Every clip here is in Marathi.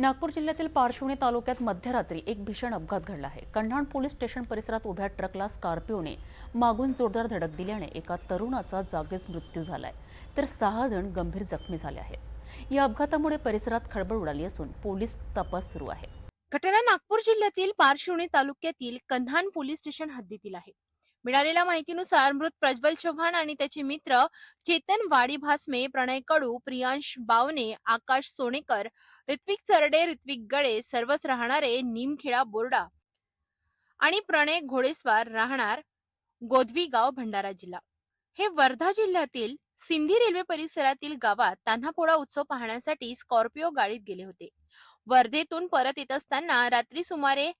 नागपूर जिल्ह्यातील पारशिवणी तालुक्यात मध्यरात्री एक भीषण अपघात घडला आहे. कन्हाण पोलीस स्टेशन परिसरात उभ्या ट्रकला स्कॉर्पिओने मागून जोरदार धडक दिल्याने एका तरुणाचा जागीच मृत्यू झालाय. तर सहा जण गंभीर जखमी झाले आहेत. या अपघातामुळे परिसरात खळबळ उडाली असून पोलीस तपास सुरू आहे. घटना नागपूर जिल्ह्यातील पारशिवणी तालुक्यातील कन्हान पोलीस स्टेशन हद्दीतील आहे. मिळालेल्या माहितीनुसार मृत प्रज्वल चव्हाण आणि त्याचे मित्र चेतन वाडी भासमे प्रणय कडू प्रियांश बावने आकाश सोनेकर ऋत्विक चरडे ऋत्विक गळे सर्वच राहणारे निमखेडा बोर्डा आणि प्रणय घोडेस्वार राहणार गोदवी गाव भंडारा जिल्हा. हे वर्धा जिल्ह्यातील सिंधी रेल्वे परिसरातील गावात तान्हापोळा उत्सव पाहण्यासाठी स्कॉर्पिओ गाडीत गेले होते. वर्धेतून परत येत असताना रात्री सुमारे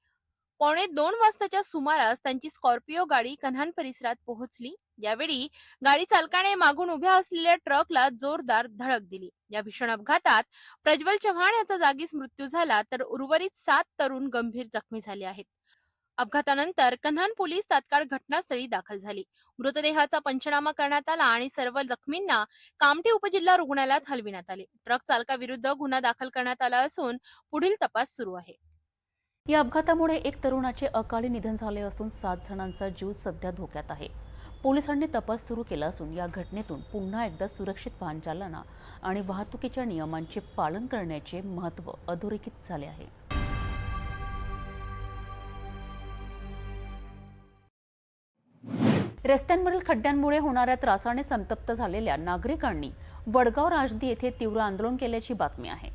पावणे दोन वाजताच्या सुमारास त्यांची स्कॉर्पिओ गाडी कन्हान परिसरात पोहोचली. यावेळी गाडी चालकाने मागून उभ्या असलेल्या ट्रकला जोरदार धडक दिली. या भीषण अपघातात प्रज्वल चव्हाण याचा जागीच मृत्यू झाला तर उर्वरित सात तरुण गंभीर जखमी झाले आहेत. अपघातानंतर कन्हान पोलीस तात्काळ घटनास्थळी दाखल झाली. मृतदेहाचा पंचनामा करण्यात आला आणि सर्व जखमींना कामठी उपजिल्हा रुग्णालयात हलविण्यात आले. ट्रक चालकाविरुद्ध गुन्हा दाखल करण्यात आला असून पुढील तपास सुरू आहे. या अपघातामुळे एक तरुणाचे अकाली निधन झाले असून सात जणांचा जीव सध्या धोक्यात आहे. पोलिसांनी तपास सुरू केला असून या घटनेतून पुन्हा एकदा सुरक्षित वाहन चालना आणि वाहतुकीच्या नियमांचे पालन करण्याचे महत्त्व अधोरेखित झाले आहे. रस्त्यांवरील खड्ड्यांमुळे होणाऱ्या त्रासाने संतप्त झालेल्या नागरिकांनी वडगाव राजदी येथे तीव्र आंदोलन केल्याची बातमी आहे.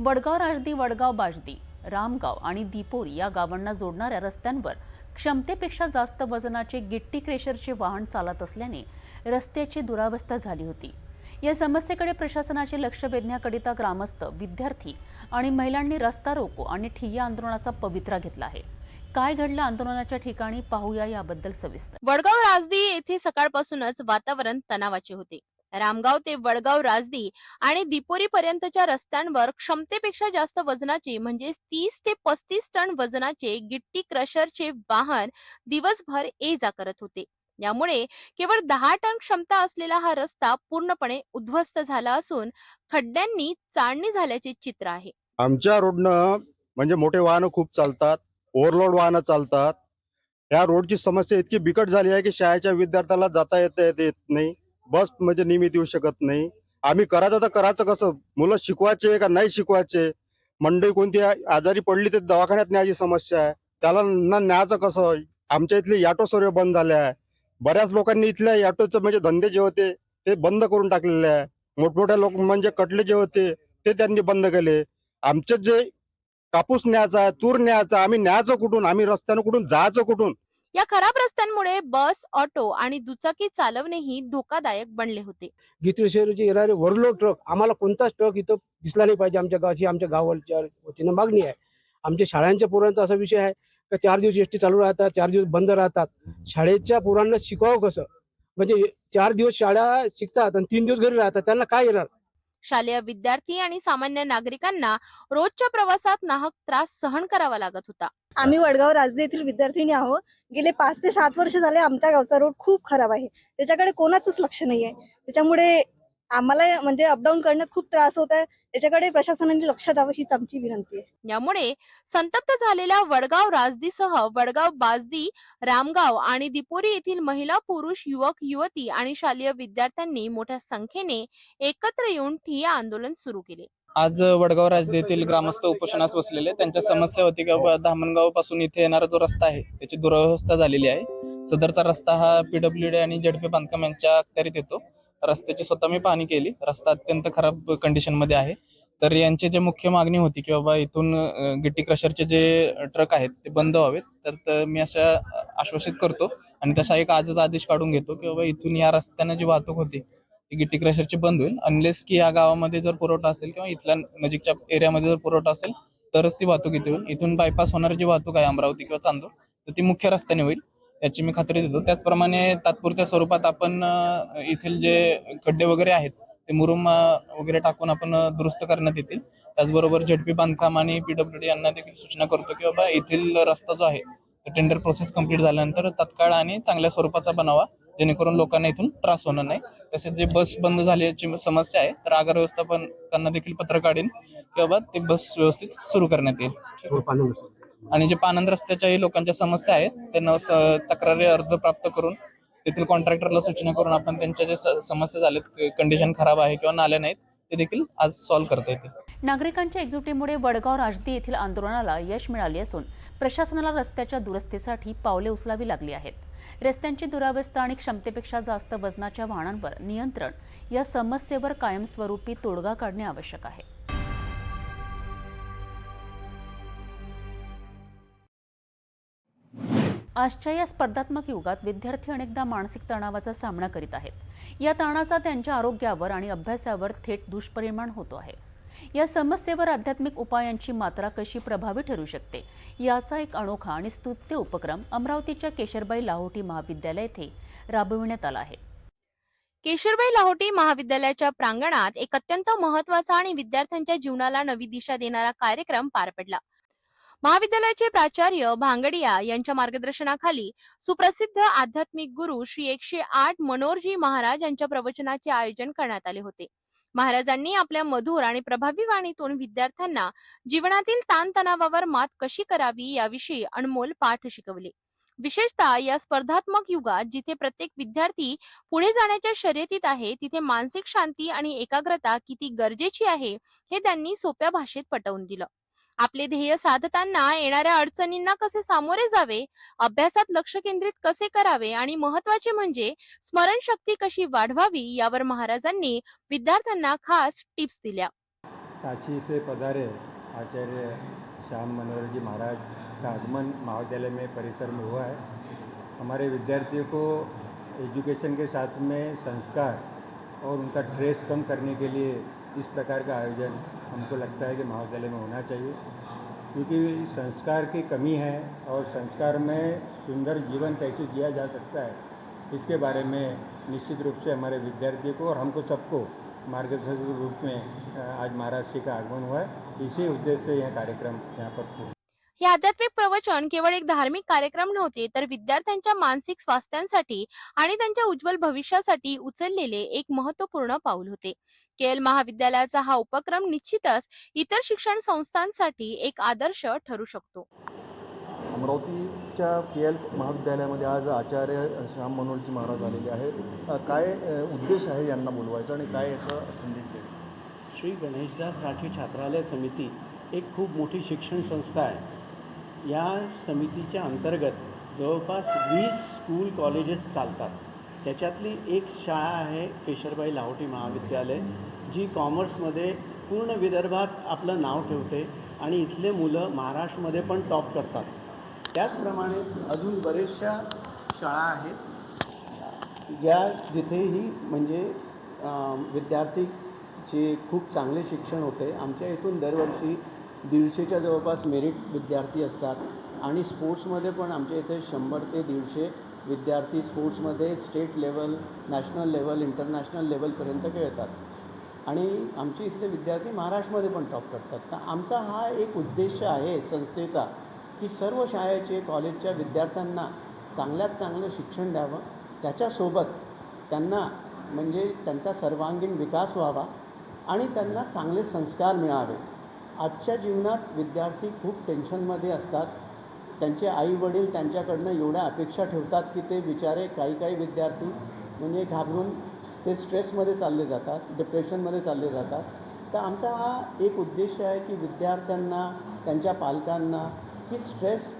वडगाव राजदी वडगाव बाजदी. रामगाव आणि दिपोरी या गावांना जोडणाऱ्या रस्त्यांवर क्षमतेपेक्षा जास्त वजनाचे गिट्टी क्रेशरचे वाहन चालत असल्याने रस्त्याची दुरावस्था झाली होती. या समस्येकडे प्रशासनाचे लक्ष वेधण्याकरिता ग्रामस्थ विद्यार्थी आणि महिलांनी रस्ता रोको आणि ठिय्या आंदोलनाचा पवित्रा घेतला आहे. काय घडलं आंदोलनाच्या ठिकाणी पाहूया याबद्दल सविस्तर. वडगाव राजदी येथे सकाळपासूनच वातावरण तणावाचे होते. रामगाव ते वडगाव राजदी आणि दिपोरी पर्यंतच्या रस्त्यांवर क्षमतेपेक्षा जास्त वजनाचे म्हणजे तीस ते पस्तीस टन वजनाचे गिट्टी क्रशरचे वाहन दिवसभर ये जा करत होते. यामुळे केवळ दहा टन क्षमता असलेला हा रस्ता पूर्णपणे उद्ध्वस्त झाला असून खड्ड्यांनी चाळणी झाल्याचे चित्र आहे. आमच्या रोडनं म्हणजे मोठे वाहनं खूप चालतात ओव्हरलोड वाहनं चालतात. या रोडची समस्या इतकी बिकट झाली आहे की शाळेच्या विद्यार्थ्याला जाता येता येत येत नाही. बस म्हणजे नियमित येऊ शकत नाही. आम्ही करायचं तर करायचं कसं? मुलं शिकवायचे का नाही शिकवायचे? मंडई कोणती आजारी पडली तर दवाखान्यात न्यायची समस्या आहे. त्याला ना न्यायचं कसं? आमच्या इथले याटो सर्व बंद झाले आहे. बऱ्याच लोकांनी इथल्या ऑटोचे म्हणजे धंदे जे होते ते बंद करून टाकलेले आहे. मोठमोठ्या लोक म्हणजे कटले जे होते ते त्यांनी बंद केले. आमचे जे कापूस न्यायचा आहे तूर न्यायचा आम्ही न्यायचं कुठून? आम्ही रस्त्यानं कुठून जायचं कुठून? या खराब रस्त्यांमुळे बस ऑटो आणि दुचाकी चालवणेही धोकादायक बनले होते. गीत्री शहराचे येणारे वरलो ट्रक आम्हाला कोणताच ट्रक इथं दिसला नाही पाहिजे आमच्या गावाची आमच्या गावाच्या वतीनं मागणी आहे. आमच्या शाळांच्या पोरांचा असा विषय आहे का चार दिवस एस टी चालू राहतात चार दिवस बंद राहतात. शाळेच्या पोरांना शिकवावं कसं? म्हणजे चार दिवस शाळा शिकतात आणि तीन दिवस घरी राहतात त्यांना काय येणार? शालेय विद्यार्थी आणि सामान्य नागरिकांना रोजच्या प्रवासात नाहक त्रास सहन करावा लागत होता. आम्ही वडगाव राजदे येथील विद्यार्थिनी आहोत. गेले पाच ते सात वर्ष झाले आमच्या गावचा रोड खूप खराब आहे. त्याच्याकडे कोणाचंच लक्ष नाही आहे त्याच्यामुळे आम्हाला म्हणजे अपडाऊन करण्यात खूप त्रास होत आहे. त्याच्याकडे प्रशासनाने लक्ष द्यावं हीच आमची विनंती आहे. यामुळे संतप्त झालेल्या वडगाव राजदीसह वडगाव बाजदी रामगाव आणि दिपोरी येथील महिला पुरुष युवक युवती आणि शालेय विद्यार्थ्यांनी मोठ्या संख्येने एकत्र येऊन ठिय्या आंदोलन सुरू केले. आज वडगाव राजदेतील ग्रामस्थ उपोषणास बसलेले. त्यांच्या समस्या होती की धामणगावपासून इथे येणारा जो रस्ता आहे त्याची दुरवस्था झालेली आहे. सदरचा रस्ता हा पीडब्ल्यू डी आणि झेडपी बांधकाम यांच्या अखत्यारीत येतो. रस्त्याची स्वतः मी पाहणी केली. रस्ता अत्यंत खराब कंडिशनमध्ये आहे. तर यांची जे मुख्य मागणी होती की बाबा इथून गिट्टी क्रशरचे जे ट्रक आहेत ते बंद व्हावेत. तर तर मी अशा आश्वासित करतो आणि तसा एक आजच आदेश काढून घेतो की बाबा इथून या रस्त्यानं जी वाहतूक होती ती गिट्टी क्रशरची बंद होईल. अनलेस की या गावामध्ये जर पुरवठा असेल किंवा इथल्या नजीकच्या एरियामध्ये जर पुरवठा असेल तरच ती वाहतूक इथे होईल. इथून बायपास होणारी जी वाहतूक आहे अमरावती किंवा चांदूर तर ती मुख्य रस्त्याने होईल. याची मी खात्री देतो. त्याचप्रमाणे तात्पुरत्या स्वरूपात आपण येथील जे खड्डे वगैरे आहेत ते मुरुम वगैरे टाकून आपण दुरुस्त करण्यात येतील. त्याचबरोबर झेडपी बांधकाम आणि पीडब्ल्यू डी यांना देखील सूचना करतो की बाबा येथील रस्ता जो आहे टेंडर प्रोसेस कंप्लीट झाल्यानंतर तत्काळ आणि चांगल्या स्वरूपाचा बनावा जेणेकरून लोकांना इथून त्रास होणार नाही. तसेच जे बस बंद झाल्याची समस्या आहे तर आगार व्यवस्थापन त्यांना देखील पत्र काढेन की बाबा ते बस व्यवस्थित सुरू करण्यात येईल. आणि जे पानंद रस्त्याच्याही लोकांच्या समस्या आहेत त्यांना तक्रारी अर्ज प्राप्त करून तेथील कॉन्ट्रॅक्टरला सूचना करून आपण त्यांच्या जे समस्या झाल्यात कंडिशन खराब आहे किंवा नाल्या नाहीत ते देखील आज सॉल्व्ह करता येतील. नागरिकांच्या एकजुटीमुळे वडगाव राजदी येथील आंदोलनाला यश मिळाले असून प्रशासनाला रस्त्याच्या दुरुस्तीसाठी पावले उचलावी लागली आहेत. रस्त्यांची दुरावस्था आणि क्षमतेपेक्षा जास्त वजनाच्या वाहनांवर नियंत्रण या समस्येवर कायमस्वरूपी तोडगा काढणे आवश्यक आहे. आजच्या या स्पर्धात्मक युगात विद्यार्थी अनेकदा मानसिक तणावाचा सामना करीत आहेत. या ताणाचा त्यांच्या आरोग्यावर आणि अभ्यासावर थेट दुष्परिणाम होतो आहे. या समस्येवर आध्यात्मिक उपायांची मात्रा कशी प्रभावी ठरू शकते याचा एक अनोखा आणि स्तुत्य उपक्रम अमरावतीच्या केशरबाई लाहोटी महाविद्यालय येथे राबविण्यात आला आहे. केशरबाई लाहोटी महाविद्यालयाच्या प्रांगणात एक अत्यंत महत्त्वाचा आणि विद्यार्थ्यांच्या जीवनाला नवी दिशा देणारा कार्यक्रम पार पडला. महाविद्यालयाचे प्राचार्य भांगडिया यांच्या मार्गदर्शनाखाली सुप्रसिद्ध आध्यात्मिक गुरु श्री एकशे आठ मनोरजी महाराज यांच्या प्रवचनाचे आयोजन करण्यात आले होते. महाराजांनी आपल्या मधुर आणि प्रभावी वाणीतून विद्यार्थ्यांना जीवनातील ताणतणावावर मात कशी करावी याविषयी अनमोल पाठ शिकवले. विशेषतः या स्पर्धात्मक युगात जिथे प्रत्येक विद्यार्थी पुढे जाण्याच्या शर्यतीत आहे तिथे मानसिक शांती आणि एकाग्रता किती गरजेची आहे हे त्यांनी सोप्या भाषेत पटवून दिलं. आपले ध्येय साधताना येणाऱ्या अडचणींना कसे सामोरे जावे? अभ्यासात लक्ष केंद्रित कसे करावे? आणि महत्त्वाचे म्हणजे स्मरणशक्ती कशी वाढवावी? यावर महाराजांनी विद्यार्थ्यांना खास टिप्स दिल्या. काशीचे पधारे आचार्य श्याम मनोहर जी महाराज का आगमन महाविद्यालय में परिसर में हुआ है। हमारे विद्यार्थियों को एजुकेशन के साथ में संस्कार और उनका ट्रेस कम करने के लिए इस प्रकार का आयोजन हमको लगता है कि महाविद्यालय में होना चाहिए, क्योंकि संस्कार की कमी है और संस्कार में सुंदर जीवन कैसे जिया जा सकता है, इसके बारे में निश्चित रूप से हमारे विद्यार्थियों को और हमको सबको मार्गदर्शक रूप में आज महाराष्ट्र का आगमन हुआ है। इसी उद्देश्य से यह कार्यक्रम यहाँ पर हे आध्यात्मिक प्रवचन केवळ एक धार्मिक कार्यक्रम नव्हते तर विद्यार्थ्यांच्या मानसिक स्वास्थ्यांसाठी आणि त्यांच्या उज्ज्वल भविष्यासाठी उचललेले एक महत्त्वपूर्ण पाऊल होते. केएल महाविद्यालयाचा हा उपक्रम निश्चितच इतर शिक्षण संस्थांसाठी एक आदर्श ठरू शकतो. अमरावतीच्या के एल महाविद्यालयामध्ये आज आचार्य श्याम मनोहरजी महाराज आलेले आहेत. काय उद्देश आहे यांना बोलवायचा आणि काय याचा संदेश द्यायचा? श्री गणेशदास राठी छात्रालय समिती एक खूप मोठी शिक्षण संस्था आहे. या समितीच्या अंतर्गत जवळपास वीस स्कूल कॉलेजेस चालतात. त्याच्यातली एक शाळा आहे केशरबाई लाहोटी महाविद्यालय जी कॉमर्समध्ये पूर्ण विदर्भात आपलं नाव ठेवते आणि इथले मुलं महाराष्ट्रमध्ये पण टॉप करतात. त्याचप्रमाणे अजून बरेचशा शाळा आहेत ज्या जिथेही म्हणजे विद्यार्थीचे खूप चांगले शिक्षण होते. आमच्या इथून दरवर्षी दीडशेच्या जवळपास मेरिट विद्यार्थी असतात. आणि स्पोर्ट्समध्ये पण आमच्या इथे शंभर ते दीडशे विद्यार्थी स्पोर्ट्समध्ये state level national level international लेवलपर्यंत खेळतात. आणि आमचे इथले विद्यार्थी महाराष्ट्रामध्ये पण टॉप करतात. तर आमचा हा एक उद्देश आहे संस्थेचा की सर्व शाळेचे कॉलेजच्या विद्यार्थ्यांना चांगल्यात चांगलं शिक्षण द्यावं. त्याच्यासोबत त्यांना म्हणजे त्यांचा सर्वांगीण विकास व्हावा आणि त्यांना चांगले संस्कार मिळावे. आजच्या जीवनात विद्यार्थी खूप टेन्शनमध्ये असतात. त्यांचे आई वडील त्यांच्याकडनं एवढ्या अपेक्षा ठेवतात की ते बिचारे काही काही विद्यार्थी म्हणजे घाबरून ते स्ट्रेसमध्ये चालले जातात डिप्रेशनमध्ये चालले जातात. तर आमचा हा एक उद्देश आहे की विद्यार्थ्यांना त्यांच्या पालकांना की स्ट्रेस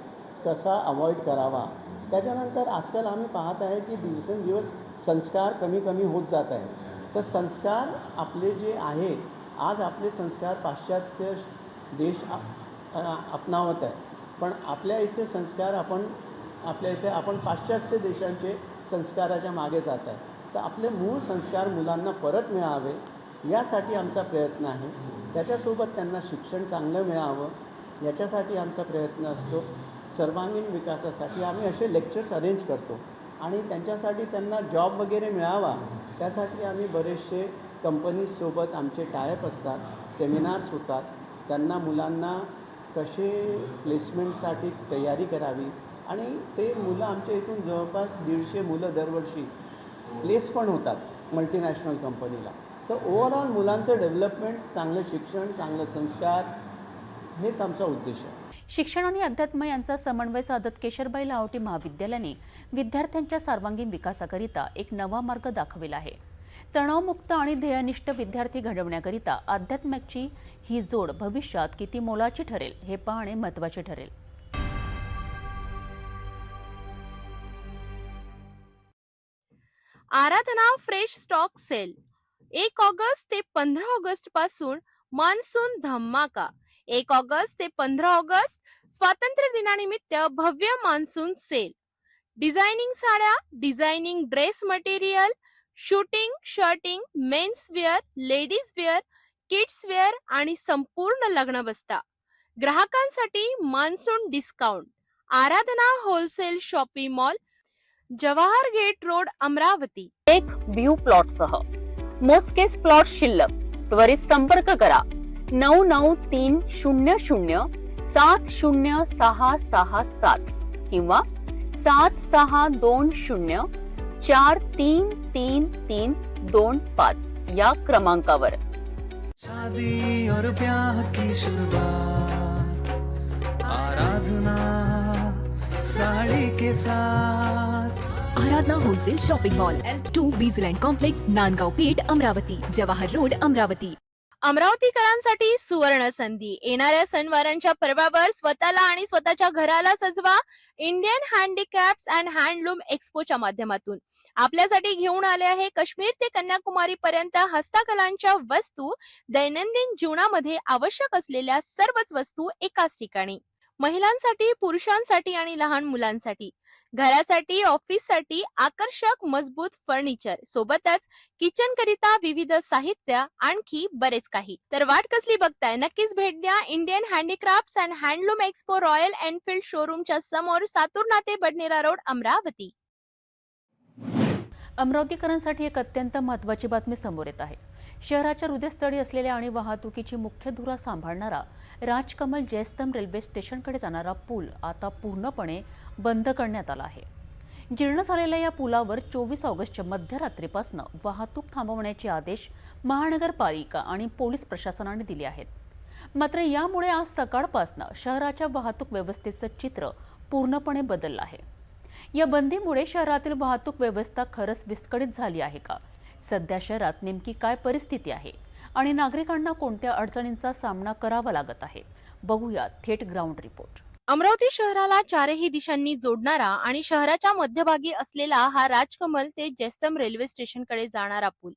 कसा अवॉइड करावा. त्याच्यानंतर आजकाल आम्ही पाहत आहे की दिवसेंदिवस संस्कार कमी कमी होत जात आहे तर संस्कार आपले जे आहे आज आपले संस्कार पाश्चात्य देश अपनावत आहे. पण आपल्या इथे संस्कार आपण आपल्या इथे आपण पाश्चात्य देशांचे संस्काराच्या मागे जात आहे. तर आपले मूळ संस्कार मुलांना परत मिळावे यासाठी आमचा प्रयत्न आहे. त्याच्यासोबत त्यांना शिक्षण चांगलं मिळावं याच्यासाठी आमचा प्रयत्न असतो. सर्वांगीण विकासासाठी आम्ही असे लेक्चर्स अरेंज करतो. आणि त्यांच्यासाठी त्यांना जॉब वगैरे मिळावा त्यासाठी आम्ही बरेचसे कंपनीजसोबत आमचे टायअप असतात सेमिनार्स होतात. त्यांना मुलांना कसे प्लेसमेंटसाठी तयारी करावी आणि ते मुलं आमच्या इथून जवळपास दीडशे मुलं दरवर्षी प्लेस पण होतात मल्टीनॅशनल कंपनीला तर ओव्हरऑल मुलांचं डेव्हलपमेंट चांगलं शिक्षण चांगलं संस्कार हेच आमचा उद्देश आहे. शिक्षण आणि अध्यात्म यांचा समन्वय साधत केशरबाई लाहोटी महाविद्यालयाने विद्यार्थ्यांच्या सर्वांगीण विकासाकरिता एक नवा मार्ग दाखविला आहे. तणावमुक्त आणि ध्येयनिष्ठ विद्यार्थी घडवण्याकरिता अध्यात्माची ही जोड भविष्यात किती मोलाची ठरेल हे पाहणे महत्त्वाचे ठरेल. Aradhana fresh stock sale. एक ऑगस्ट ते पंधरा ऑगस्टपासून मान्सून धमाका एक ऑगस्ट ते पंधरा ऑगस्ट स्वातंत्र्य दिनानिमित्त भव्य मान्सून सेल. डिझायनिंग साड्या designing dress material shooting shirting men's wear ladies wear kids wear आणि संपूर्ण लग्न बस्ता ग्राहकांसाठी monsoon discount. Aradhana wholesale shopping mall Jawahar gate road Amravati. एक व्ह्यू प्लॉट सह. मोजकेच प्लॉट शिल्लक. त्वरित संपर्क करा. नऊ नऊ तीन शून्य शून्य सात शून्य सहा सहा सात किंवा सात सहा दोन शून्य चार तीन तीन तीन दोन पाच या क्रमांकावर. शादी और ब्याह की शुरुआत आराधना साड़ी के साथ। Aradhana wholesale shopping mall two Bijland complex Nandgaon Peth Amravati Jawahar road Amravati. अमरावतीकरांसाठी सुवर्ण संधी. येणाऱ्या सणवारांच्या पर्वावर स्वतःला आणि स्वतःच्या घराला सजवा. इंडियन हँडीक्राफ्ट अँड हँडलूम एक्स्पोच्या माध्यमातून. आपल्यासाठी घेऊन आले आहे काश्मीर ते कन्याकुमारी पर्यंत हस्तकलांच्या वस्तू दैनंदिन जीवनामध्ये आवश्यक असलेल्या सर्वच वस्तू एकाच ठिकाणी. महिलांसाठी पुरुषांसाठी आणि लहान मुलांसाठी. घरासाठी ऑफिससाठी आकर्षक मजबूत फर्निचर. सोबतच किचन करिता विविध साहित्य आणखी बरेच काही. तर वाट कसली बघताय? नक्कीच भेट द्या. Indian handicraft and handloom expo Royal Enfield शोरूमच्या समोर सातूर नाते बडनेरा रोड अमरावती. अमरावतीकरांसाठी एक अत्यंत महत्त्वाची बातमी समोर येत आहे. शहराच्या हृदयस्थळी असलेल्या आणि वाहतुकीची मुख्य धुरा सांभाळणारा राजकमल जयस्तंभ रेल्वे स्टेशनकडे जाणारा पूल आता पूर्णपणे बंद करण्यात आला आहे. जीर्ण झालेल्या या पुलावर चोवीस ऑगस्टच्या मध्यरात्रीपासून वाहतूक थांबवण्याचे आदेश महानगरपालिका आणि पोलीस प्रशासनाने दिले आहेत. मात्र यामुळे आज सकाळपासून शहराच्या वाहतूक व्यवस्थेचं चित्र पूर्णपणे बदललं आहे. या बंदीमुळे शहरातील वाहतूक व्यवस्था खरंच विस्कळीत झाली आहे का? सध्या शहरात नेमकी काय परिस्थिती आहे? आणि नागरिकांना कोणत्या अडचणींचा सामना करावा लागत आहे? बघूया थेट ग्राउंड रिपोर्ट. अमरावती शहराला चारही दिशांनी जोडणारा आणि शहराच्या मध्यभागी असलेला हा राजकमल ते जैस्तम रेल्वे स्टेशनकडे जाणारा पूल.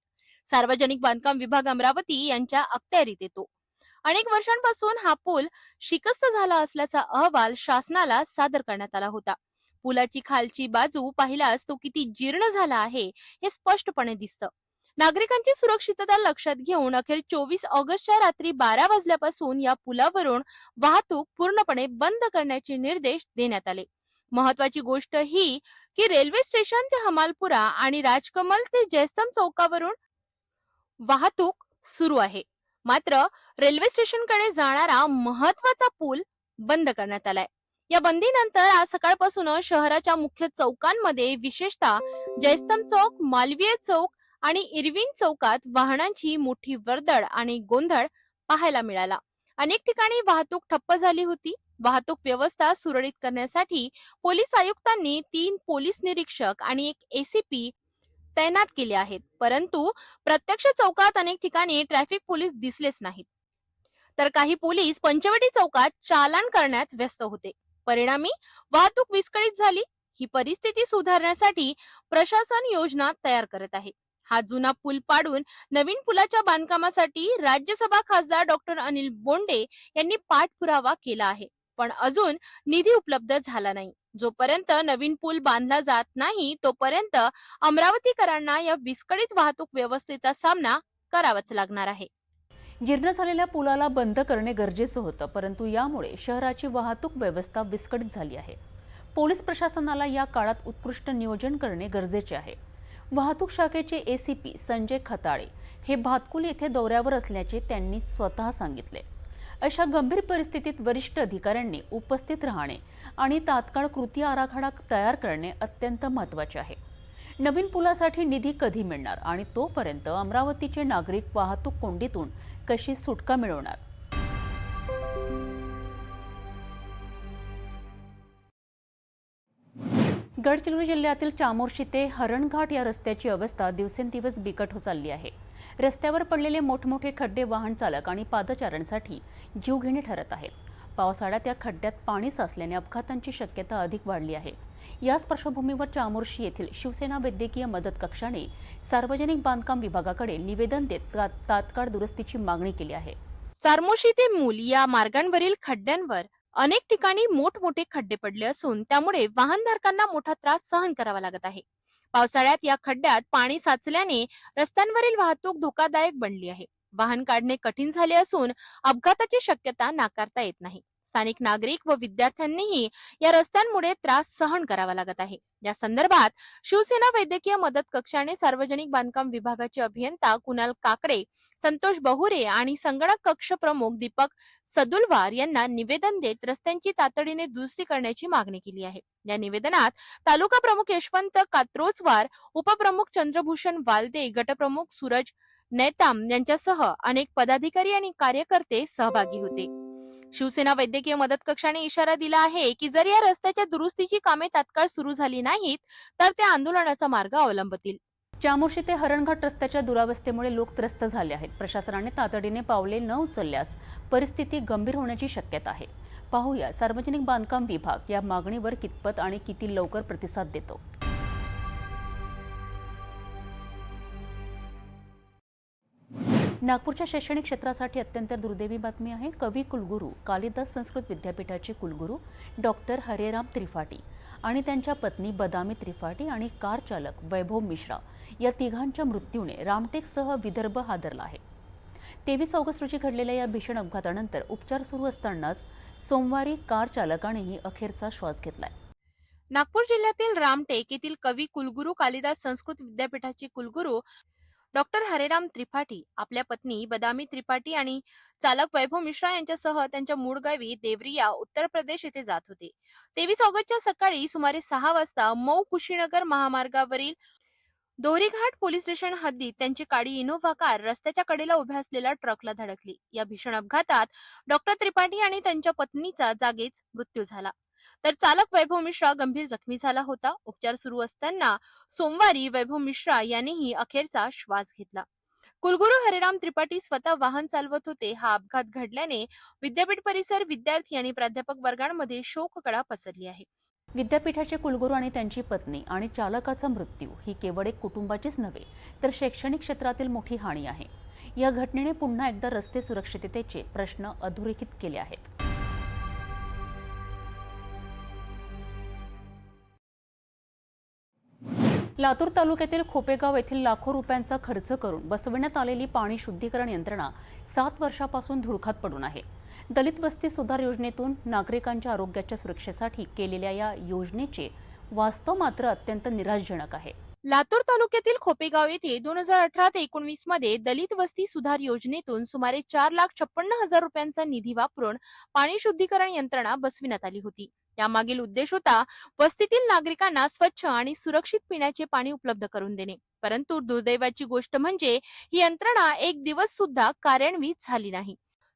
सार्वजनिक बांधकाम विभाग अमरावती यांच्या अखत्यारीत येतो. अनेक वर्षांपासून हा पूल शिकस्त झाला असल्याचा अहवाल शासनाला सादर करण्यात आला होता. पुलाची खालची बाजू पाहिल्यास तो किती जीर्ण झाला आहे हे स्पष्टपणे दिसतं. नागरिकांची सुरक्षितता लक्षात घेऊन अखेर चोवीस ऑगस्टच्या रात्री बारा वाजल्यापासून या पुलावरून वाहतूक पूर्णपणे बंद करण्याचे निर्देश देण्यात आले. महत्वाची गोष्ट ही की रेल्वे स्टेशन ते हमालपुरा आणि राजकमल ते जयस्तम चौकावरून वाहतूक सुरू आहे. मात्र रेल्वे स्टेशनकडे जाणारा महत्त्वाचा पूल बंद करण्यात आलाय. या बंदीनंतर आज सकाळपासून शहराच्या मुख्य चौकांमध्ये विशेषतः जयस्तंभ चौक मालवीय चौक आणि इरविन चौकात वाहनांची मोठी वर्दळ आणि गोंधळ पाहायला मिळाला. अनेक ठिकाणी वाहतूक ठप्प झाली होती. वाहतूक व्यवस्था सुरळीत करण्यासाठी पोलीस आयुक्तांनी तीन पोलीस निरीक्षक आणि एक एसीपी तैनात केले आहेत. परंतु प्रत्यक्ष चौकात अनेक ठिकाणी ट्रॅफिक पोलीस दिसलेच नाहीत. तर काही पोलीस पंचवटी चौकात चालान करण्यात व्यस्त होते. परिणामी वाहतूक विस्कळीत झाली. ही परिस्थिती सुधारण्यासाठी प्रशासन योजना तयार करत आहे. हा जुना पूल पाडून नवीन पुलाच्या बांधकामासाठी राज्यसभा खासदार डॉक्टर अनिल बोंडे यांनी पाठपुरावा केला आहे. पण अजून निधी उपलब्ध झाला नाही. जोपर्यंत नवीन पूल बांधला जात नाही तोपर्यंत अमरावतीकरांना या विस्कळीत वाहतूक व्यवस्थेचा सामना करावाच लागणार आहे. जीर्ण झालेल्या पुलाला बंद करणे गरजेचं होतं परंतु यामुळे शहराची वाहतूक व्यवस्था विस्कळीत झाली आहे. पोलीस प्रशासनाला या काळात उत्कृष्ट नियोजन करणे गरजेचे आहे. वाहतूक शाखेचे A C P Sanjay Khatale हे भातकुल येथे दौऱ्यावर असल्याचे त्यांनी स्वतः सांगितले. अशा गंभीर परिस्थितीत वरिष्ठ अधिकाऱ्यांनी उपस्थित राहणे आणि तात्काळ कृती आराखडा तयार करणे अत्यंत महत्त्वाचे आहे. नवीन पुलासाठी निधी कधी मिळणार आणि तोपर्यंत अमरावतीचे नागरिक वाहतूक कोंडीतून कशी सुटका मिळवणार? गडचिरोली जिल्ह्यातील चामोर्शी ते हरणघाट या रस्त्याची अवस्था दिवसेंदिवस बिकट होत चालली आहे. रस्त्यावर पडलेले मोठमोठे खड्डे वाहन चालक आणि पादचाऱ्यांसाठी जीवघेणी ठरत आहेत. पावसाळ्यात या खड्ड्यात पाणी साचल्याने अपघातांची शक्यता अधिक वाढली आहे. याच पार्श्वभूमीवर चामोर्शी येथील शिवसेना वैद्यकीय मदत कक्षाने सार्वजनिक बांधकाम विभागाकडे निवेदन देत तात्काळ दुरुस्तीची मागणी केली आहे. चारमोशी ते मूल या मार्गांवरील खड्ड्यांवर अनेक ठिकाणी मोठमोठे खड्डे पडले असून त्यामुळे वाहनधारकांना मोठा त्रास सहन करावा लागत आहे. पावसाळ्यात या खड्ड्यात पाणी साचल्याने रस्त्यांवरील वाहतूक धोकादायक बनली आहे. वाहन काढणे कठीण झाले असून अपघाताची शक्यता नाकारता येत नाही. स्थानिक नागरिक व विद्यार्थ्यांनीही या रस्त्यांमुळे त्रास सहन करावा लागत आहे. या संदर्भात शिवसेना वैद्यकीय मदत कक्षाने सार्वजनिक बांधकाम विभागाचे अभियंता कुणाल काकडे संतोष बहुरे आणि संगणक कक्ष प्रमुख दीपक सदुलवार यांना निवेदन देत रस्त्यांची तातडीने दुरुस्ती करण्याची मागणी केली आहे. या निवेदनात तालुका प्रमुख यशवंत कात्रोचवार उपप्रमुख चंद्रभूषण वालदे गटप्रमुख सूरज नेताम यांच्यासह अनेक पदाधिकारी आणि कार्यकर्ते सहभागी होते. शिवसेना वैद्यकीय मदत कक्षाने इशारा दिला आहे की जर या रस्त्याच्या दुरुस्तीची कामे तात्काळ सुरू झाली नाहीत तर ते आंदोलनाचा मार्ग अवलंबतील. चामोर्शी ते हरणघाट रस्त्याच्या दुरावस्थेमुळे लोक त्रस्त झाले आहेत. प्रशासनाने तातडीने पावले न उचलल्यास परिस्थिती गंभीर होण्याची शक्यता आहे. पाहूया सार्वजनिक बांधकाम विभाग या मागणीवर कितपत आणि किती लवकर प्रतिसाद देतो. नागपूरच्या शैक्षणिक क्षेत्रासाठी अत्यंत दुर्दैवी बातमी आहे. कवी कुलगुरू कालिदास संस्कृत विद्यापीठाचे कुलगुरू डॉक्टर हरेराम त्रिपाठी आणि त्यांच्या पत्नी बदामी त्रिपाठी आणि कार चालक वैभव मिश्रा या तिघांच्या मृत्यूने रामटेकसह विदर्भ हादरला आहे. तेवीस ऑगस्ट रोजी घडलेल्या या भीषण अपघातानंतर उपचार सुरू असतानाच सोमवारी कार चालकानेही अखेरचा श्वास घेतलाय. नागपूर जिल्ह्यातील रामटेक येथील कवी कुलगुरू कालिदास संस्कृत विद्यापीठाचे कुलगुरू डॉक्टर हरेराम त्रिपाठी आपल्या पत्नी बदामी त्रिपाठी आणि चालक वैभव मिश्रा यांच्यासह त्यांच्या मूळ गावी देवरिया उत्तर प्रदेश येथे जात होते. तेवीस ऑगस्टच्या सकाळी सुमारे सहा वाजता मऊ कुशीनगर महामार्गावरील दोहरीघाट पोलीस स्टेशन हद्दीत त्यांची काळी इनोव्हा कार रस्त्याच्या कडेला उभ्या असलेल्या ट्रकला धडकली. या भीषण अपघातात डॉक्टर त्रिपाठी आणि त्यांच्या पत्नीचा जागीच मृत्यू झाला. तर चालक वैभव मिश्रा गंभीर जखमी झाला होता. उपचार सुरू असताना सोमवारी वैभव मिश्रा यांनीही अखेरचा श्वास घेतला. कुलगुरू हरिराम त्रिपाठी स्वतः वाहन चालवत होते. हा अपघात घडल्याने विद्यापीठ परिसर विद्यार्थी आणि प्राध्यापक वर्गांमध्ये शोककळा पसरली आहे. विद्यापीठाचे कुलगुरू आणि त्यांची पत्नी आणि चालकाचा मृत्यू ही केवळ एक कुटुंबाचीच नव्हे तर शैक्षणिक क्षेत्रातील मोठी हानी आहे. या घटनेने पुन्हा एकदा रस्ते सुरक्षिततेचे प्रश्न अधोरेखित केले आहेत. लातूर तालुक्यातील खोपेगाव येथील लाखो रुपयांचा खर्च करून बसवण्यात आलेली पाणी शुद्धीकरण यंत्रणा सात वर्षापासून धुळखात पडून आहे. दलित वस्ती सुधार योजनेतून नागरिकांच्या आरोग्याच्या सुरक्षेसाठी केलेल्या या योजनेचे वास्तव मात्र अत्यंत निराशजनक आहे. लातूर तालुक्यातील खोपेगाव येथे दोन हजार अठरा ते एकोणवीसमध्ये दलित वस्ती सुधार योजनेतून सुमारे चार लाख छप्पन्न हजार रुपयांचा निधी वापरून पाणी शुद्धीकरण यंत्रणा बसविण्यात आली होती. यामागील उद्देश होता वस्तीतील नागरिकांना स्वच्छ आणि सुरक्षित पिण्याचे पाणी उपलब्ध करून देणे. परंतु दुर्दैवाची गोष्ट म्हणजे ही यंत्रणा एक दिवस सुद्धा कार्यान्वित झाली नाही.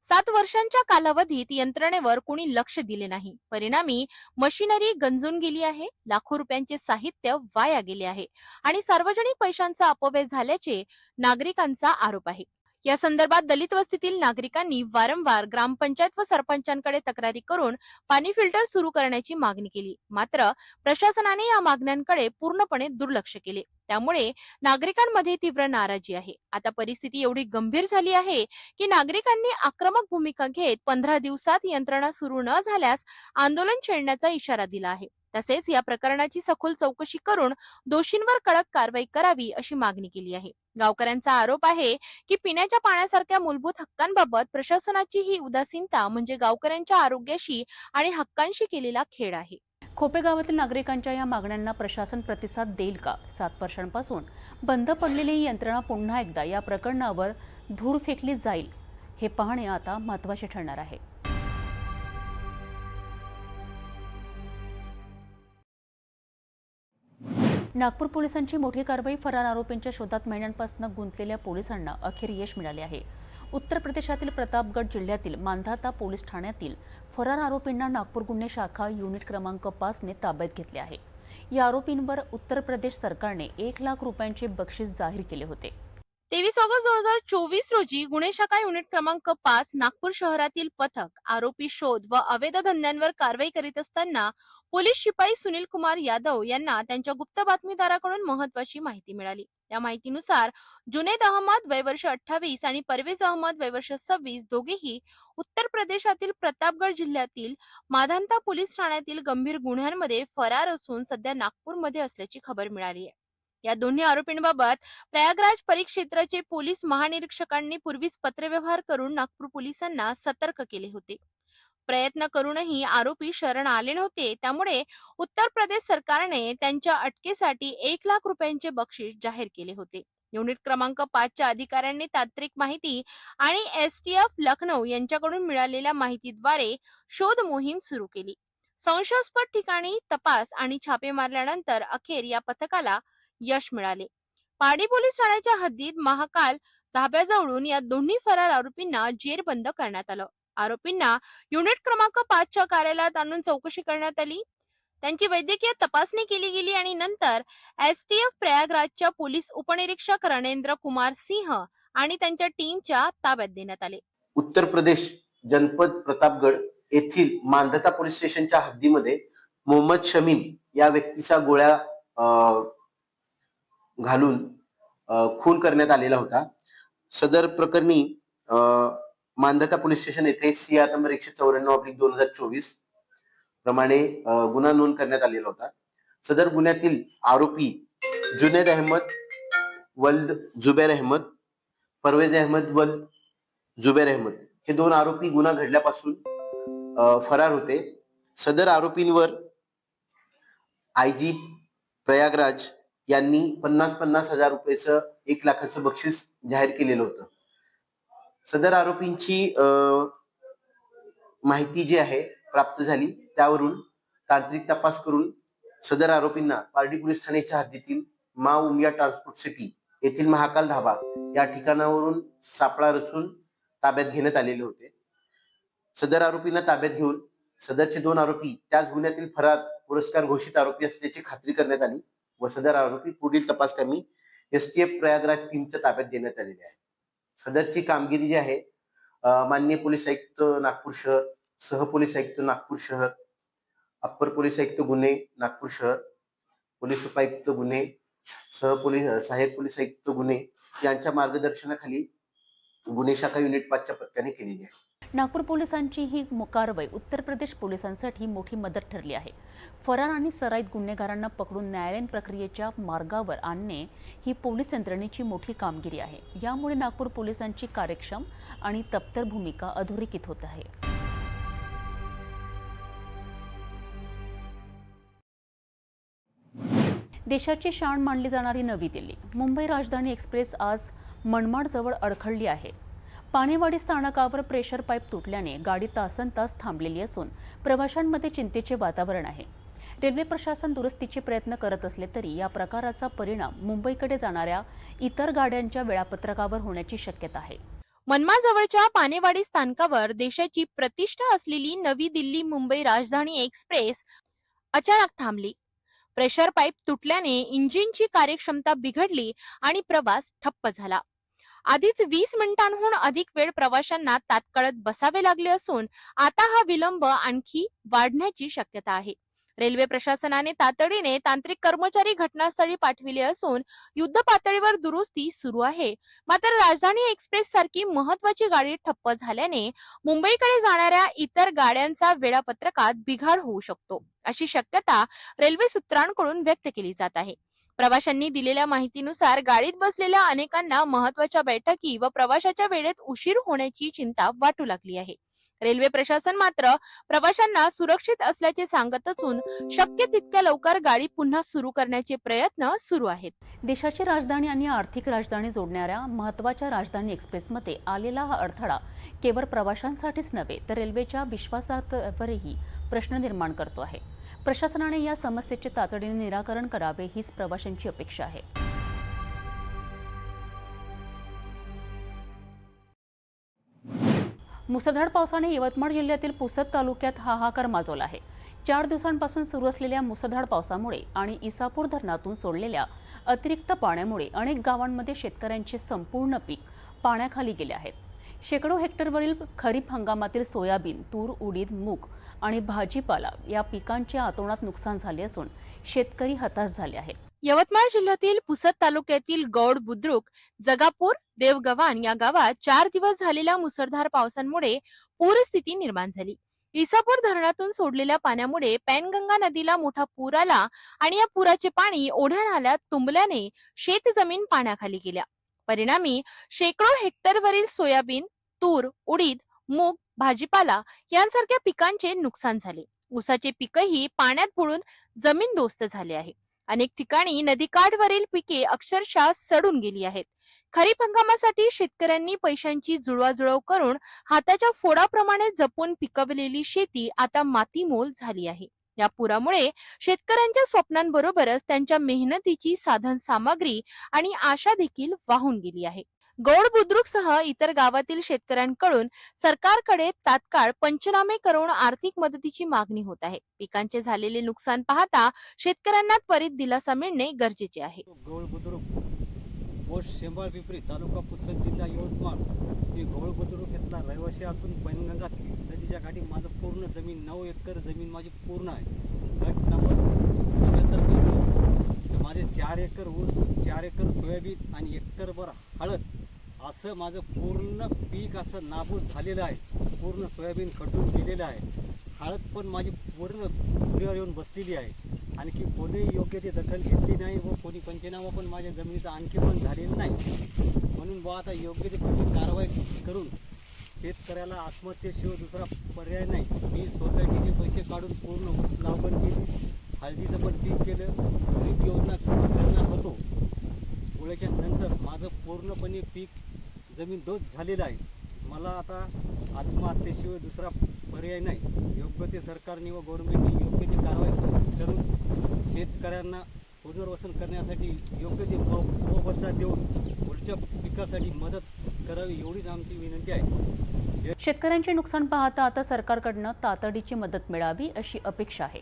सात वर्षांच्या कालावधीत यंत्रणेवर कुणी लक्ष दिले नाही. परिणामी मशिनरी गंजून गेली आहे लाखो रुपयांचे साहित्य वाया गेले आहे आणि सार्वजनिक पैशांचा अपव्यय झाल्याचे नागरिकांचा आरोप आहे. या संदर्भात दलित वस्तीतील नागरिकांनी वारंवार ग्रामपंचायत व सरपंचांकडे तक्रारी करून पाणी फिल्टर सुरू करण्याची मागणी केली. मात्र प्रशासनाने या मागण्यांकडे पूर्णपणे दुर्लक्ष केले. त्यामुळे नागरिकांमध्ये तीव्र नाराजी आहे. आता परिस्थिती एवढी गंभीर झाली आहे की नागरिकांनी आक्रमक भूमिका घेत पंधरा दिवसात यंत्रणा सुरू न झाल्यास आंदोलन छेडण्याचा इशारा दिला आहे. तसेच या प्रकरणाची सखोल चौकशी करून दोषींवर कडक कारवाई करावी अशी मागणी केली आहे. गावकऱ्यांचा आरोप आहे की पिण्याच्या पाण्यासारख्या मूलभूत हक्कांबाबत प्रशासनाची ही उदासीनता म्हणजे गावकऱ्यांच्या आरोग्याशी आणि हक्कांशी केलेला खेळ आहे. खोपेगावातील नागरिकांच्या या मागण्यांना प्रशासन प्रतिसाद देईल का? सात वर्षांपासून बंद पडलेली ही यंत्रणा पुन्हा एकदा या प्रकरणावर धूळ फेकली जाईल हे पाहणे आता महत्त्वाचे ठरणार आहे. नागपूर पोलिसांची मोठी कारवाई फरार आरोपींच्या शोधात महिन्यांपासून गुंतलेल्या पोलिसांना अखेर यश मिळाले आहे. उत्तर प्रदेशातील प्रतापगड जिल्ह्यातील मांधाता पोलीस ठाण्यातील फरार आरोपींना नागपूर गुन्हे शाखा युनिट क्रमांक पाचने ताब्यात घेतले आहे. या आरोपींवर उत्तर प्रदेश सरकारने एक लाख रुपयांचे बक्षीस जाहीर केले होते. तेवीस ऑगस्ट दोन हजार चोवीस रोजी गुन्हे शाखा युनिट क्रमांक पाच नागपूर शहरातील पथक आरोपी शोध व अवैध धंद्यांवर कारवाई करीत असताना पोलीस शिपाई सुनील कुमार यादव यांना त्यांच्या गुप्त बातमीदाराकडून महत्वाची माहिती मिळाली. या माहितीनुसार जुनेद अहमद वयवर्ष अठ्ठावीस आणि परवेज अहमद वयवर्ष सव्वीस दोघेही उत्तर प्रदेशातील प्रतापगड जिल्ह्यातील माधांता पोलीस ठाण्यातील गंभीर गुन्ह्यांमध्ये फरार असून सध्या नागपूरमध्ये असल्याची खबर मिळाली आहे. या दोन्ही आरोपींबाबत प्रयागराज परिक्षेत्राचे पोलीस महानिरीक्षकांनी पूर्वीच पत्रव्यवहार करून नागपूर पोलिसांना सतर्क केले होते. प्रयत्न करूनही आरोपी शरण आले नव्हते. त्यामुळे उत्तर प्रदेश सरकारने त्यांच्या अटकेसाठी एक लाख रुपयांचे बक्षीस जाहीर केले होते. युनिट क्रमांक पाचच्या अधिकाऱ्यांनी तांत्रिक माहिती आणि एसटीएफ लखनौ यांच्याकडून मिळालेल्या माहितीद्वारे शोध मोहीम सुरू केली. संशयास्पद ठिकाणी तपास आणि छापे मारल्यानंतर अखेर या पथकाला यश मिळाले. पाडी पोलीस ठाण्याच्या हद्दीत महाकाल धाब्याजवळून या दोन्ही फरार आरोपींना जेरबंद करण्यात आलं. आरोपींना युनिट क्रमांक पाचच्या कार्यालयात आणून चौकशी करण्यात आली. त्यांची वैद्यकीय तपासणी केली गेली आणि नंतर एसटीएफ प्रयागराजच्या पोलीस उपनिरीक्षक रणेंद्र कुमार सिंह आणि त्यांच्या टीमच्या ताब्यात देण्यात आले. उत्तर प्रदेश जनपद प्रतापगड येथील मांधता पोलीस स्टेशनच्या हद्दीमध्ये मोहम्मद शमीम या व्यक्तीचा गोळ्या घालून खून करण्यात आलेला होता. सदर प्रकरणी अं, मांधता पोलीस स्टेशन येथे सी आर नंबर एकशे चौऱ्याण्णव अब्लिक दोन हजार चोवीस प्रमाणे गुन्हा नोंद करण्यात आलेला होता. सदर गुन्ह्यातील आरोपी जुनेद अहमद वल्द जुबेर अहमद परवेज अहमद वल्द जुबेर अहमद हे दोन आरोपी गुन्हा घडल्यापासून फरार होते. सदर आरोपींवर आय जी प्रयागराज यांनी पन्नास पन्नास हजार रुपयेचं एक लाखाचं बक्षीस जाहीर केलेलं होतं. सदर आरोपींची माहिती जी आहे प्राप्त झाली त्यावरून तांत्रिक तपास करून सदर आरोपींना पारडी पोलीस ठाण्याच्या हद्दीतील मा उमिया ट्रान्सपोर्ट सिटी येथील महाकाल ढाबा या ठिकाणावरून सापळा रचून ताब्यात घेण्यात आलेले होते. सदर आरोपींना ताब्यात घेऊन सदरचे दोन आरोपी त्याच गुन्ह्यातील फरार पुरस्कार घोषित आरोपी असल्याची खात्री करण्यात आली. व सदर आरोपी पुढील तपास कामी एसटीएफ प्रयागराज टीमच्या ताब्यात देण्यात आलेली आहे सदरची कामगिरी जी आहे माननीय पोलीस आयुक्त नागपूर शहर सहपोलीस आयुक्त नागपूर शहर अप्पर पोलीस आयुक्त गुन्हे नागपूर शहर पोलीस उपायुक्त गुन्हे सहपोलीस सहाय्यक पोलीस आयुक्त गुन्हे यांच्या मार्गदर्शनाखाली गुन्हे शाखा युनिट पाचच्या पथकाने केलेली आहे. नागपूर पोलिसांची ही कारवाई उत्तर प्रदेश पोलिसांसाठी मोठी मदत ठरली आहे. फरार आणि सराईत गुन्हेगारांना पकडून न्यायालयीन प्रक्रियेच्या मार्गावर आणणे ही पोलीस यंत्रणेची मोठी कामगिरी आहे. यामुळे नागपूर पोलिसांची कार्यक्षम आणि तप्तर भूमिका अधोरेखित होत आहे. देशाची शान मानली जाणारी नवी दिल्ली. मुंबई राजधानी एक्सप्रेस आज मनमाडजवळ अडखळली आहे. पाणेवाडी स्थानकावर प्रेशर पाईप तुटल्याने गाडी तासन तास थांबलेली असून प्रवाशांमध्ये चिंतेचे वातावरण आहे. रेल्वे प्रशासन दुरुस्तीचे प्रयत्न करत असले तरी या प्रकाराचा परिणाम मुंबईकडे जाणाऱ्या इतर गाड्यांच्या वेळापत्रकावर होण्याची शक्यता आहे. मनमाजवळच्या पानेवाडी स्थानकावर देशाची प्रतिष्ठा असलेली नवी दिल्ली मुंबई राजधानी एक्सप्रेस अचानक थांबली. प्रेशर पाईप तुटल्याने इंजिनची कार्यक्षमता बिघडली आणि प्रवास ठप्प झाला. आधीच वीस मिनिटांहून अधिक वेळ प्रवाशांना तात्काळत बसावे लागले असून आता हा विलंब आणखी वाढण्याची शक्यता आहे. रेल्वे प्रशासनाने तातडीने तांत्रिक कर्मचारी घटनास्थळी पाठविले असून युद्ध पातळीवर दुरुस्ती सुरू आहे. मात्र राजधानी एक्सप्रेस सारखी महत्वाची गाडी ठप्प झाल्याने मुंबईकडे जाणाऱ्या इतर गाड्यांचा वेळापत्रकात बिघाड होऊ शकतो. अशी शक्यता रेल्वे सूत्रांकडून व्यक्त केली जात आहे. प्रवाशांनी दिलेल्या माहितीनुसार गाडीत बसलेल्या अनेकांना महत्त्वाच्या बैठकी व प्रवाशाच्या वेळेत उशीर होण्याची चिंता वाटू लागली आहे. रेल्वे प्रशासन मात्र प्रवाशांना सुरक्षित असल्याचे सांगत असून शक्य तितक्या लवकर गाडी पुन्हा सुरू करण्याचे प्रयत्न सुरू आहेत. देशाची राजधानी आणि आर्थिक राजधानी जोडणाऱ्या महत्त्वाच्या राजधानी एक्सप्रेसमध्ये आलेला हा अडथळा केवळ प्रवाशांसाठीच नव्हे तर रेल्वेच्या विश्वासावरही प्रश्न निर्माण करतो आहे. प्रशासनाने या समस्येचे तातडीने निराकरण करावे हीच प्रवाशांची अपेक्षा आहे. मुसळधार पावसाने यवतमाळ जिल्ह्यातील पुसद तालुक्यात हाहाकार माजवला आहे. चार दिवसांपासून सुरू असलेल्या मुसळधार पावसामुळे आणि इसापूर धरणातून सोडलेल्या अतिरिक्त पाण्यामुळे अनेक गावांमध्ये शेतकऱ्यांचे संपूर्ण पीक पाण्याखाली गेले आहेत. शेकडो हेक्टरवरील खरीप हंगामातील सोयाबीन तूर उडीद मूग आणि भाजीपाला या पिकांचे आतोणात नुकसान झाले असून शेतकरी हताश झाले आहेत. यवतमाळ जिल्ह्यातील पुसद तालुक्यातील गौड बुद्रुक जगापूर देवगव्हाण या गावात चार दिवस झालेल्या मुसळधार पावसांमुळे पूरस्थिती निर्माण झाली. इसापूर धरणातून सोडलेल्या पाण्यामुळे पॅनगंगा नदीला मोठा पूर आला आणि या पुराचे पाणी ओढ्या नाल्यात तुंबल्याने शेतजमीन पाण्याखाली गेल्या. परिणामी शेकडो हेक्टरवरील सोयाबीन तूर उडीद मूग भाजीपाला यांसारख्या पिकांचे नुकसान झाले. उसाचे पिकही पाण्यात बुडून जमीनदोस्त झाले आहे. अनेक ठिकाणी नदीकाठवरील पिके अक्षरशः सडून गेली आहेत. खरीप हंगामासाठी शेतकऱ्यांनी पैशांची जुळवाजुळव करून हाताच्या फोडाप्रमाणे जपून पिकवलेली शेती आता मातीमोल झाली आहे. या पुरामुळे शेतकऱ्यांच्या स्वप्नांबरोबरच त्यांच्या मेहनतीची साधन सामग्री आणि आशा देखील वाहून गेली आहे. गौड बुद्रुकसह इतर गावातील शेतकऱ्यांकडून सरकारकडे तात्काळ पंचनामे करून आर्थिक मदतीची मागणी होत आहे. पिकांचे झालेले नुकसान पाहता शेतकऱ्यांना त्वरित दिलासा मिळणे गरजेचे आहे. गौड बुद्रुक पोस्ट शेंबाळ पिपरी तालुका पुसद जिल्हा यवतमाळ. मी गौड बुद्रुक इथला रहिवासी असून पैनगंगा नदीच्या काठी माझं पूर्ण जमीन नऊ एकर जमीन माझी पूर्ण आहे. गट नंबर तर माझे चार एकर ऊस चार एकर सोयाबीन आणि एकरभर हळद असं माझं पूर्ण पीक असं नाबूद झालेलं आहे. पूर्ण सोयाबीन कटून गेलेलं आहे. हळद पण माझी पूर्ण पुरीवर येऊन बसलेली आहे. आणखी कोणी योग्य ती दखल घेतली नाही व कोणी पंचनामा पण माझ्या जमिनीचा आणखी पण झालेला नाही. म्हणून बुवा आता योग्य ती कठीण कारवाई करून शेतकऱ्याला आत्महत्येशिवाय दुसरा पर्याय नाही. मी सोसायटीचे पैसे काढून पूर्ण ऊस लागवड केली. हळदीचं पण पीक केलं योजना करणार होतो. पोळ्याच्या नंतर माझं पूर्णपणे पीक जमीन डोस झालेलं आहे. मला आता आत्महत्येशिवाय दुसरा पर्याय नाही. योग्य ते सरकारने व गव्हर्नमेंटने योग्य ती कारवाई करून शेतकऱ्यांना पुनर्वसन करण्यासाठी योग्य ते मोबदला देऊन पुढच्या पिकासाठी मदत करावी एवढीच आमची विनंती आहे. शेतकऱ्यांचे नुकसान पाहता आता सरकारकडनं तातडीची मदत मिळावी अशी अपेक्षा आहे.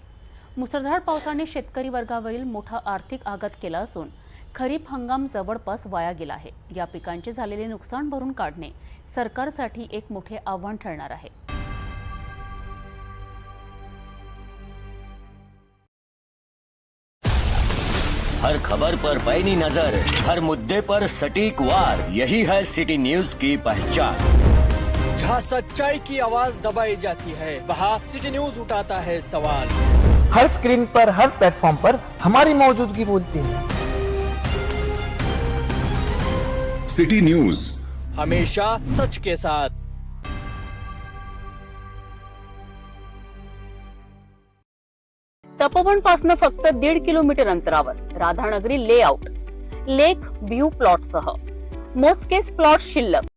मुसळधार पावसाने शेतकरी वर्गावरील मोठा आर्थिक आघात केला असून खरीप हंगाम जवळपास वाया गेला आहे. या पिकांचे झालेले नुकसान भरून काढणे सरकारसाठी एक मोठे आव्हान ठरणार आहे. हर खबर पर पैनी नजर हर मुद्दे पर सटीक वार यही है सिटी न्यूज की पहचान। जहाँ सच्चाई की आवाज दबाई जाती है वहाँ सिटी न्यूज उठाता है सवाल। हर स्क्रीन पर हर प्लेटफॉर्म पर हमारी मौजूदगी बोलती है। City news. हमेशा सच के साथ। तपोवन फक्त दीड किलोमीटर अंतरावर Radhanagari layout lake view plot सह मोजकेच प्लॉट शिल्लक.